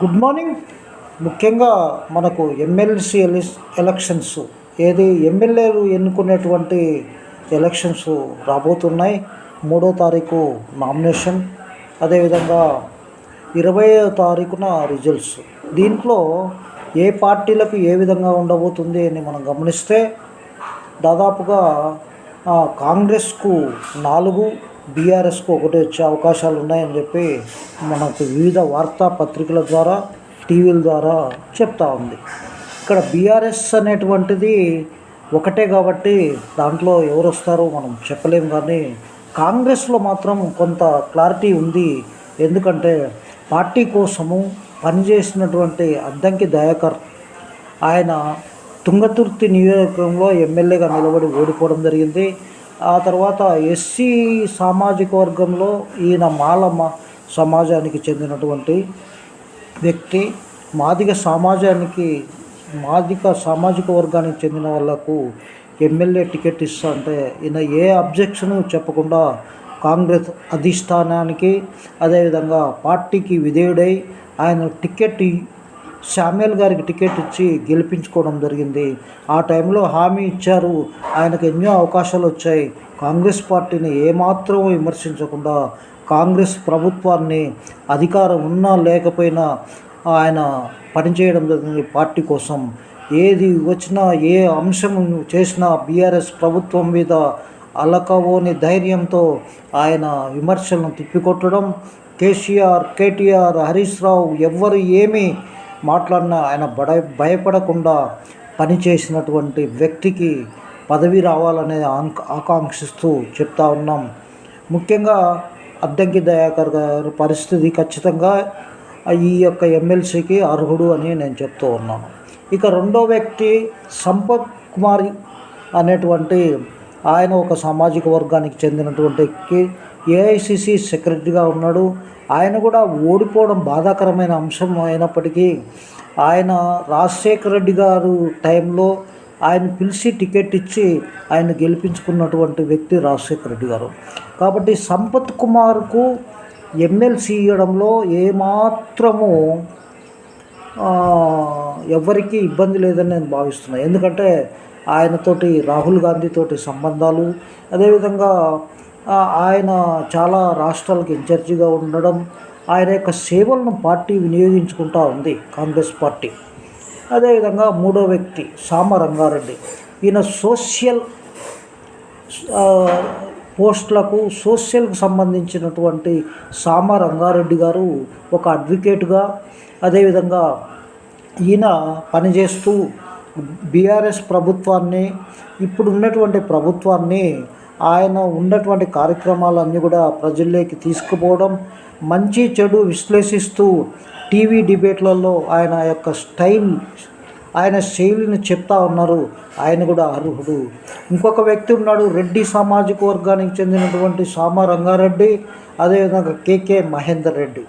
Good morning ముఖ్యంగా మనకు MLC elections ఏది ఎమ్మెల్యేలు ఎన్నుకునేటువంటి ఎలక్షన్స్ రాబోతున్నాయి. మూడో తారీఖు నామినేషన్ అదేవిధంగా ఇరవై తారీఖున రిజల్ట్స్ దీంట్లో ఏ పార్టీలకు ఏ విధంగా ఉండబోతుంది అని మనం గమనిస్తే దాదాపుగా కాంగ్రెస్కు నాలుగు బీఆర్ఎస్కు ఒకటి వచ్చే అవకాశాలు ఉన్నాయని చెప్పి మనకు వివిధ వార్తాపత్రికల ద్వారా టీవీల ద్వారా చెప్తా ఉంది. ఇక్కడ బీఆర్ఎస్ అనేటువంటిది ఒకటే కాబట్టి దాంట్లో ఎవరు వస్తారో మనం చెప్పలేం కానీ కాంగ్రెస్లో మాత్రం కొంత క్లారిటీ ఉంది. ఎందుకంటే పార్టీ కోసము పనిచేసినటువంటి అద్దంకి దయాకర్ ఆయన తుంగతుర్తి నియోజకవర్గంలో ఎమ్మెల్యేగా నిలబడి ఓడిపోవడం జరిగింది. ఆ తర్వాత ఎస్సీ సామాజిక వర్గంలో ఈయన మాలమ్మ సమాజానికి చెందినటువంటి వ్యక్తి. మాదిగ సమాజానికి మాదిగ సామాజిక వర్గానికి చెందిన వాళ్ళకు ఎమ్మెల్యే టికెట్ ఇస్తా అంటే ఈయన ఏ అబ్జెక్షన్ చెప్పకుండా కాంగ్రెస్ అధిష్టానానికి అదేవిధంగా పార్టీకి విధేయుడై ఆయన టికెట్ శామ్యుల్ గారికి టికెట్ ఇచ్చి గెలిపించుకోవడం జరిగింది. ఆ టైంలో హామీ ఇచ్చారు. ఆయనకు ఎన్నో అవకాశాలు వచ్చాయి. కాంగ్రెస్ పార్టీని ఏమాత్రం విమర్శించకుండా కాంగ్రెస్ ప్రభుత్వాన్ని అధికారం ఉన్నా లేకపోయినా ఆయన పనిచేయడం జరిగింది పార్టీ కోసం. ఏది వచ్చినా ఏ అంశం చేసినా బీఆర్ఎస్ ప్రభుత్వం మీద అలకవోని ధైర్యంతో ఆయన విమర్శలను తిప్పికొట్టడం కేసీఆర్ కేటీఆర్ హరీష్ రావు ఎవ్వరు ఏమీ మాట్లాడిన ఆయన బడ భయపడకుండా పనిచేసినటువంటి వ్యక్తికి పదవి రావాలనే ఆకాంక్షిస్తూ చెప్తా ఉన్నాం. ముఖ్యంగా అద్దంకి దయాకర్ గారి పరిస్థితి ఖచ్చితంగా ఈ యొక్క ఎమ్మెల్సీకి అర్హుడు అని నేను చెప్తూ ఉన్నాను. ఇక రెండో వ్యక్తి సంపత్ కుమార్ అనేటువంటి ఆయన ఒక సామాజిక వర్గానికి చెందినటువంటి ఏఐసిసి సెక్రటరీగా ఉన్నాడు. ఆయన కూడా ఓడిపోవడం బాధాకరమైన అంశం అయినప్పటికీ ఆయన రాజశేఖర రెడ్డి గారు టైంలో ఆయన పిలిచి టికెట్ ఇచ్చి ఆయన గెలిపించుకున్నటువంటి వ్యక్తి రాజశేఖర రెడ్డి గారు. కాబట్టి సంపత్ కుమార్కు ఎమ్మెల్సీ ఇవ్వడంలో ఏమాత్రము ఎవరికీ ఎవ్వరికీ ఇబ్బంది లేదని నేను భావిస్తున్నాను ఎందుకంటే ఆయనతోటి రాహుల్ గాంధీతోటి సంబంధాలు అదేవిధంగా ఆయన చాలా రాష్ట్రాలకు ఇన్ఛార్జిగా ఉండడం ఆయన యొక్క సేవలను పార్టీ వినియోగించుకుంటా ఉంది కాంగ్రెస్ పార్టీ. అదేవిధంగా మూడో వ్యక్తి సామ రంగారెడ్డి. ఈయన సోషల్ పోస్టులకు సోషల్కు సంబంధించినటువంటి సామ రంగారెడ్డి గారు ఒక అడ్వకేట్గా అదేవిధంగా ఈయన పనిచేస్తూ బీఆర్ఎస్ ప్రభుత్వాన్ని ఇప్పుడు ఉన్నటువంటి ప్రభుత్వాన్ని ఆయన ఉన్నటువంటి కార్యక్రమాలన్నీ కూడా ప్రజల్లోకి తీసుకుపోవడం మంచి చెడు విశ్లేషిస్తూ టీవీ డిబేట్లలో ఆయన యొక్క స్టైల్ ఆయన శైలిని చెప్తా ఉన్నారు. ఆయన కూడా అర్హుడు. ఇంకొక వ్యక్తి ఉన్నాడు రెడ్డి సామాజిక వర్గానికి చెందినటువంటి సామ రంగారెడ్డి అదేవిధంగా కేకే మహేందర్ రెడ్డి.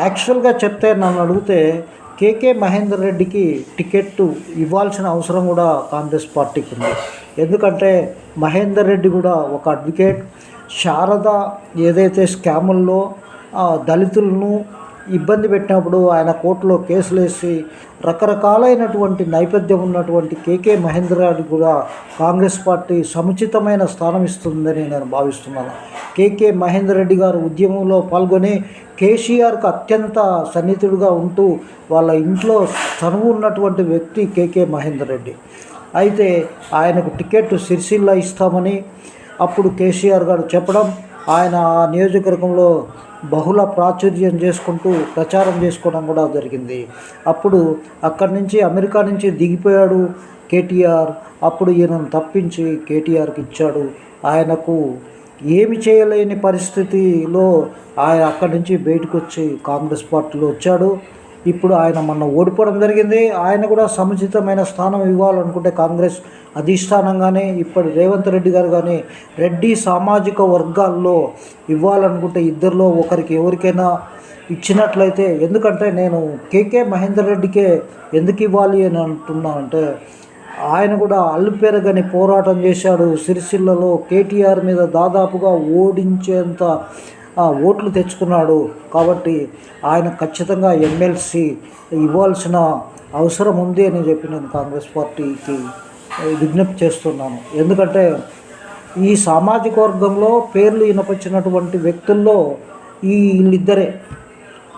యాక్చువల్గా చెప్తే నన్ను అడిగితే కేకే మహేందర్ రెడ్డికి టికెట్ ఇవ్వాల్సిన అవసరం కూడా కాంగ్రెస్ పార్టీకి ఉంది. ఎందుకంటే మహేందర్ రెడ్డి కూడా ఒక అడ్వకేట్ శారద ఏదైతే స్కాముల్లో ఆ, దళితులను ఇబ్బంది పెట్టినప్పుడు ఆయన కోర్టులో కేసులు వేసి రకరకాలైనటువంటి నేపథ్యం ఉన్నటువంటి కేకే మహేందర్ రెడ్డి కూడా కాంగ్రెస్ పార్టీ సముచితమైన స్థానం ఇస్తుందని నేను భావిస్తున్నాను. కేకే మహేందర్ రెడ్డి గారు ఉద్యమంలో పాల్గొని కేసీఆర్కు అత్యంత సన్నిహితుడుగా ఉంటూ వాళ్ళ ఇంట్లో చనువు ఉన్నటువంటి వ్యక్తి కేకే మహేందర్ రెడ్డి. అయితే ఆయనకు టికెట్ సిరిసిల్ల ఇస్తామని అప్పుడు కేసీఆర్ గారు చెప్పడం ఆయన ఆ నియోజకవర్గంలో బహుళ ప్రాచుర్యం చేసుకుంటూ ప్రచారం చేసుకోవడం కూడా జరిగింది. అప్పుడు అక్కడి నుంచి అమెరికా నుంచి దిగిపోయాడు కేటీఆర్. అప్పుడు ఈయనను తప్పించి కేటీఆర్కి ఇచ్చాడు. ఆయనకు ఏమి చేయలేని పరిస్థితిలో ఆయన అక్కడి నుంచి బయటకు వచ్చి కాంగ్రెస్ పార్టీలో వచ్చాడు. ఇప్పుడు ఆయన మొన్న ఓడిపోవడం జరిగింది. ఆయన కూడా సముచితమైన స్థానం ఇవ్వాలనుకుంటే కాంగ్రెస్ అధిష్టానంగానే ఇప్పటి రేవంత్ రెడ్డి గారు కానీ రెడ్డి సామాజిక వర్గాల్లో ఇవ్వాలనుకుంటే ఇద్దరిలో ఒకరికి ఎవరికైనా ఇచ్చినట్లయితే ఎందుకంటే నేను కేకే మహేందర్ రెడ్డికే ఎందుకు ఇవ్వాలి అని అంటున్నానంటే ఆయన కూడా అల్లుపెరగని పోరాటం చేశాడు. సిరిసిల్లలో కేటీఆర్ మీద దాదాపుగా ఓడించేంత ఓట్లు తెచ్చుకున్నాడు. కాబట్టి ఆయన ఖచ్చితంగా ఎమ్మెల్సీ ఇవ్వాల్సిన అవసరం ఉంది అని చెప్పి నేను కాంగ్రెస్ పార్టీకి విజ్ఞప్తి చేస్తున్నాను. ఎందుకంటే ఈ సామాజిక వర్గంలో పేర్లు వినపచ్చినటువంటి వ్యక్తుల్లో ఈ వీళ్ళిద్దరే.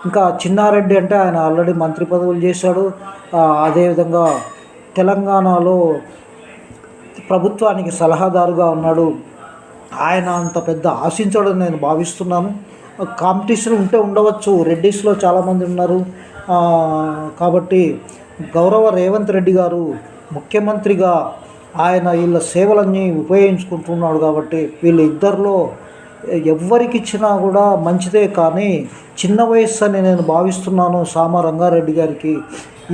ఇంకా చిన్నారెడ్డి అంటే ఆయన ఆల్రెడీ మంత్రి పదవులు చేశాడు. అదేవిధంగా తెలంగాణలో ప్రభుత్వానికి సలహాదారుగా ఉన్నాడు. ఆయన అంత పెద్ద ఆశించడం నేను భావిస్తున్నాను. కాంపిటీషన్ ఉంటే ఉండవచ్చు రెడ్డిస్లో చాలామంది ఉన్నారు. కాబట్టి గౌరవ రేవంత్ రెడ్డి గారు ముఖ్యమంత్రిగా ఆయన వీళ్ళ సేవలన్నీ ఉపయోగించుకుంటున్నాడు కాబట్టి వీళ్ళిద్దరిలో ఇద్దరిలో కూడా మంచిదే కానీ చిన్న వయస్సు అని నేను భావిస్తున్నాను. సామ రంగారెడ్డి గారికి.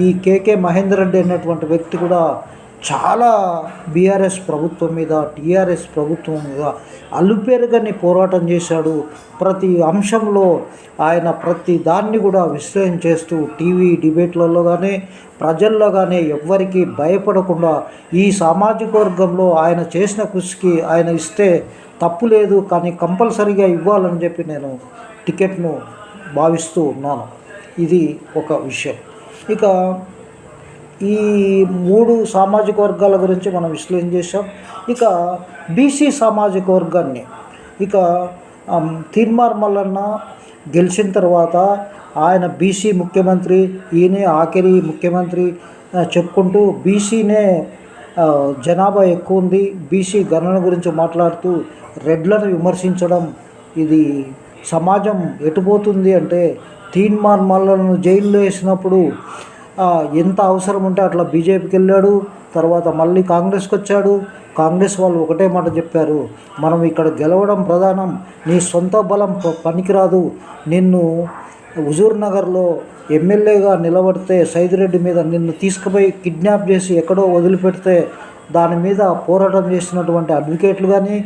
ఈ కేకే మహేందర్ రెడ్డి అనేటువంటి వ్యక్తి కూడా చాలా బీఆర్ఎస్ ప్రభుత్వం మీద టీఆర్ఎస్ ప్రభుత్వం మీద అల్లుపేరుగని పోరాటం చేశాడు. ప్రతి అంశంలో ఆయన ప్రతి దాన్ని కూడా విశ్లేషణ చేస్తూ టీవీ డిబేట్లలో కానీ ప్రజల్లో కానీ ఎవ్వరికీ భయపడకుండా ఈ సామాజిక వర్గంలో ఆయన చేసిన కృషికి ఆయన ఇస్తే తప్పు లేదు కానీ కంపల్సరీగా ఇవ్వాలని చెప్పి నేను టికెట్ను భావిస్తూ ఉన్నాను. ఇది ఒక విషయం. ఇక ఈ మూడు సామాజిక వర్గాల గురించి మనం విశ్లేషణ చేసాం ఇక బీసీ సామాజిక వర్గాన్ని. ఇక తీర్మార్ మల్లన్న గెలిచిన తర్వాత ఆయన బీసీ ముఖ్యమంత్రి ఈయనే ఆఖరి ముఖ్యమంత్రి చెప్పుకుంటూ బీసీనే జనాభా ఎక్కువ ఉంది. బీసీ గణన గురించి మాట్లాడుతూ రెడ్లను విమర్శించడం ఇది సమాజం ఎటుపోతుంది అంటే తీన్మార్ మల్లను జైల్లో వేసినప్పుడు ఎంత అవసరం ఉంటే అట్లా బీజేపీకి వెళ్ళాడు తర్వాత మళ్ళీ కాంగ్రెస్కి వచ్చాడు. కాంగ్రెస్ వాళ్ళు ఒకటే మాట చెప్పారు మనం ఇక్కడ గెలవడం ప్రధానం నీ సొంత బలం ప- పనికిరాదు. నిన్ను హుజూర్ నగర్లో ఎమ్మెల్యేగా నిలబడితే సైదిరెడ్డి మీద నిన్ను తీసుకుపోయి కిడ్నాప్ చేసి ఎక్కడో వదిలిపెడితే దాని మీద పోరాటం చేసినటువంటి అడ్వకేట్లు కానీ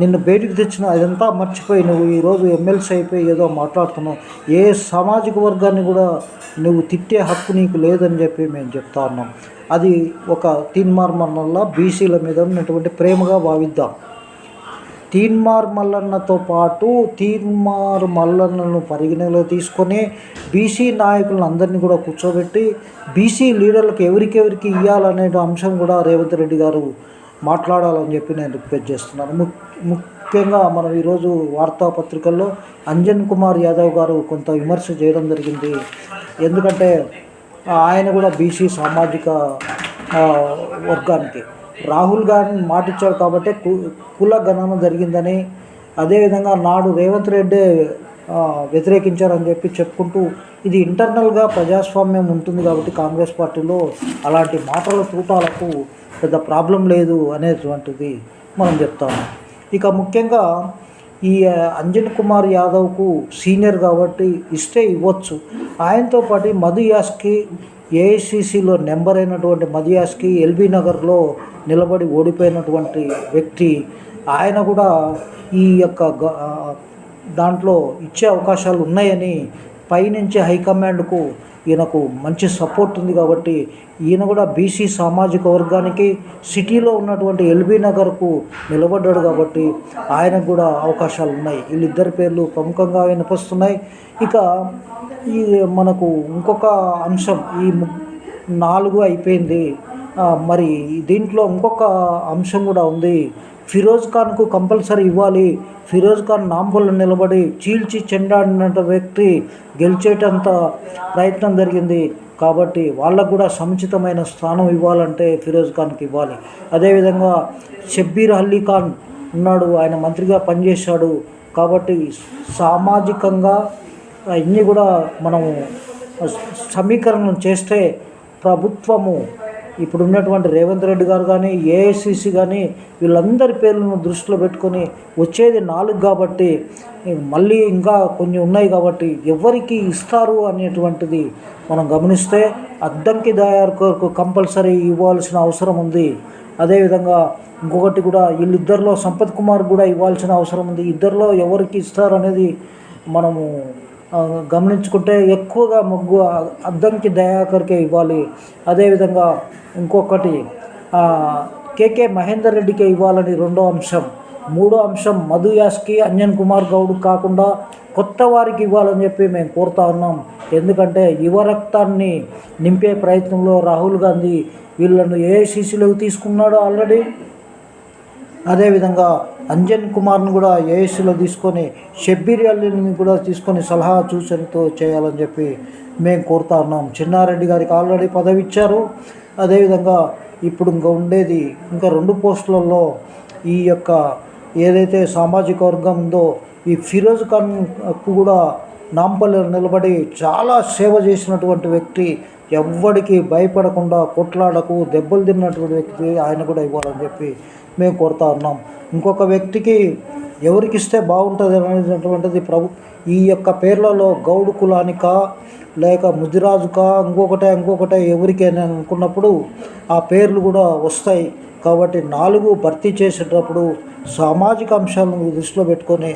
నిన్ను బయటకు తెచ్చిన అదంతా మర్చిపోయి నువ్వు ఈరోజు ఎమ్మెల్సీ అయిపోయి ఏదో మాట్లాడుతున్నావు. ఏ సామాజిక వర్గాన్ని కూడా నువ్వు తిట్టే హక్కు నీకు లేదని చెప్పి మేము చెప్తా ఉన్నాం. అది ఒక తీన్మార్ మన్నల్లా బీసీల మీద ఉన్నటువంటి ప్రేమగా భావిద్దాం. తీన్మార్ మల్లన్నతో పాటు తీన్మార్ మల్లన్నను పరిగణలో తీసుకొని బీసీ నాయకులను అందరినీ కూడా కూర్చోబెట్టి బీసీ లీడర్లకు ఎవరికెవరికి ఇవ్వాలనే అంశం కూడా రేవంత్ రెడ్డి గారు మాట్లాడాలని చెప్పి నేను రిక్వెస్ట్ చేస్తున్నాను. ము ముఖ్యంగా మనం ఈరోజు వార్తాపత్రికల్లో అంజన్ కుమార్ యాదవ్ గారు కొంత విమర్శ చేయడం జరిగింది. ఎందుకంటే ఆయన కూడా బీసీ సామాజిక వర్గానికి రాహుల్ గాంధీ మాటిచ్చాడు కాబట్టి కు- కుల గణన జరిగిందని అదేవిధంగా నాడు రేవంత్ రెడ్డి వ్యతిరేకించారని చెప్పి చెప్పుకుంటూ ఇది ఇంటర్నల్గా ప్రజాస్వామ్యం ఉంటుంది కాబట్టి కాంగ్రెస్ పార్టీలో అలాంటి మాటల తూటాలకు పెద్ద ప్రాబ్లం లేదు అనేటువంటిది మనం చెప్తాము. ఇక ముఖ్యంగా ఈ అంజన్ కుమార్ యాదవ్కు సీనియర్ కాబట్టి ఇస్తే ఇవ్వచ్చు. ఆయనతో పాటు మధు యాస్కి ఏఐసిసిలో నెంబర్ అయినటువంటి మదియాస్కి ఎల్బీ నగర్లో నిలబడి ఓడిపోయినటువంటి వ్యక్తి ఆయన కూడా ఈ యొక్క దాంట్లో ఇచ్చే అవకాశాలు ఉన్నాయని పైనుంచి హైకమాండ్కు ఈయనకు మంచి సపోర్ట్ ఉంది కాబట్టి ఈయన కూడా బీసీ సామాజిక వర్గానికి సిటీలో ఉన్నటువంటి ఎల్బీ నగర్కు నిలబడ్డాడు కాబట్టి ఆయనకు కూడా అవకాశాలు ఉన్నాయి. వీళ్ళిద్దరి పేర్లు ప్రముఖంగా వినిపిస్తున్నాయి ఇక ఈ మనకు ఇంకొక అంశం ఈ నాలుగు అయిపోయింది. మరి దీంట్లో ఇంకొక అంశం కూడా ఉంది. ఫిరోజ్ ఖాన్కు కంపల్సరీ ఇవ్వాలి. ఫిరోజ్ ఖాన్ నాంపల్లో నిలబడి చీల్చి చెండాడిన వ్యక్తి గెలిచేటంత ప్రయత్నం జరిగింది. కాబట్టి వాళ్ళకు కూడా సముచితమైన స్థానం ఇవ్వాలంటే ఫిరోజ్ ఖాన్కి ఇవ్వాలి. అదేవిధంగా షబ్బీర్ అల్లీ ఖాన్ ఉన్నాడు. ఆయన మంత్రిగా పనిచేశాడు. కాబట్టి సామాజికంగా అన్నీ కూడా మనము సమీకరణం చేస్తే ప్రభుత్వము ఇప్పుడు ఉన్నటువంటి రేవంత్ రెడ్డి గారు కానీ ఏఐసిసి కానీ వీళ్ళందరి పేర్లను దృష్టిలో పెట్టుకొని వచ్చేది నాలుగు కాబట్టి మళ్ళీ ఇంకా కొన్ని ఉన్నాయి కాబట్టి ఎవరికి ఇస్తారు అనేటువంటిది మనం గమనిస్తే అద్దంకి దయాకర్కు కంపల్సరీ ఇవ్వాల్సిన అవసరం ఉంది. అదేవిధంగా ఇంకొకటి కూడా వీళ్ళిద్దరిలో సంపత్ కుమార్ కూడా ఇవ్వాల్సిన అవసరం ఉంది. ఇద్దరిలో ఎవరికి ఇస్తారు అనేది మనము గమనించుకుంటే ఎక్కువగా మొగ్గు అద్దంకి దయాకర్కే ఇవ్వాలి. అదేవిధంగా ఇంకొకటి కేకే మహేందర్ రెడ్డికే ఇవ్వాలని రెండో అంశం. మూడో అంశం మధు యాస్కి అంజన్ కుమార్ గౌడ్ కాకుండా కొత్త వారికి ఇవ్వాలని చెప్పి మేము కోరుతా ఉన్నాం. ఎందుకంటే యువ రక్తాన్ని నింపే ప్రయత్నంలో రాహుల్ గాంధీ వీళ్ళను ఏ ఏఐసిసిలోకి తీసుకున్నాడో ఆల్రెడీ. అదేవిధంగా అంజన్ కుమార్ని కూడా ఏఎస్సీలో తీసుకొని షబ్బీర్ అల్లిని కూడా తీసుకొని సలహా సూచనతో చేయాలని చెప్పి మేము కోరుతా ఉన్నాం. చిన్నారెడ్డి గారికి ఆల్రెడీ పదవి ఇచ్చారు. అదేవిధంగా ఇప్పుడు ఇంకా ఉండేది ఇంకా రెండు పోస్టులలో ఈ యొక్క ఏదైతే సామాజిక వర్గం ఉందో ఈ ఫిరోజ్ ఖాన్ కూడా నాంపల్లి నిలబడి చాలా సేవ చేసినటువంటి వ్యక్తి ఎవ్వడికి భయపడకుండా కొట్లాడకు దెబ్బలు తిన్నటువంటి వ్యక్తి ఆయన కూడా ఇవ్వాలని చెప్పి మేము కోరుతా ఉన్నాం. ఇంకొక వ్యక్తికి ఎవరికి ఇస్తే బాగుంటుంది అనేటువంటిది ప్రభు ఈ యొక్క పేర్లలో గౌడు కులానికా లేక ముదిరాజుకా ఇంకొకటే ఇంకొకటే ఎవరికైనా అనుకున్నప్పుడు ఆ పేర్లు కూడా వస్తాయి. కాబట్టి నాలుగు భర్తీ చేసేటప్పుడు సామాజిక అంశాలను దృష్టిలో పెట్టుకొని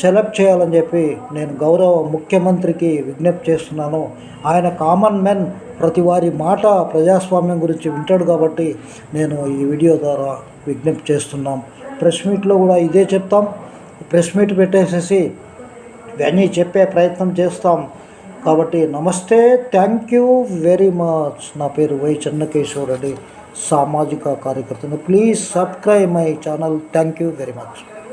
సెలెక్ట్ చేయాలని చెప్పి నేను గౌరవ ముఖ్యమంత్రికి విజ్ఞప్తి చేస్తున్నాను. ఆయన కామన్ మెన్ ప్రతి వారి మాట ప్రజాస్వామ్యం గురించి వింటాడు కాబట్టి నేను ఈ వీడియో ద్వారా విజ్ఞప్తి చేస్తున్నాం. ప్రెస్ మీట్లో కూడా ఇదే చెప్తాం. ప్రెస్ మీట్ పెట్టేసేసి ఇవన్నీ చెప్పే ప్రయత్నం చేస్తాం. కాబట్టి నమస్తే థ్యాంక్ యూ వెరీ మచ్. నా పేరు వై చెన్నకేశ్వర్ రెడ్డి సామాజిక కార్యకర్తను. Please subscribe my channel. Thank you very much.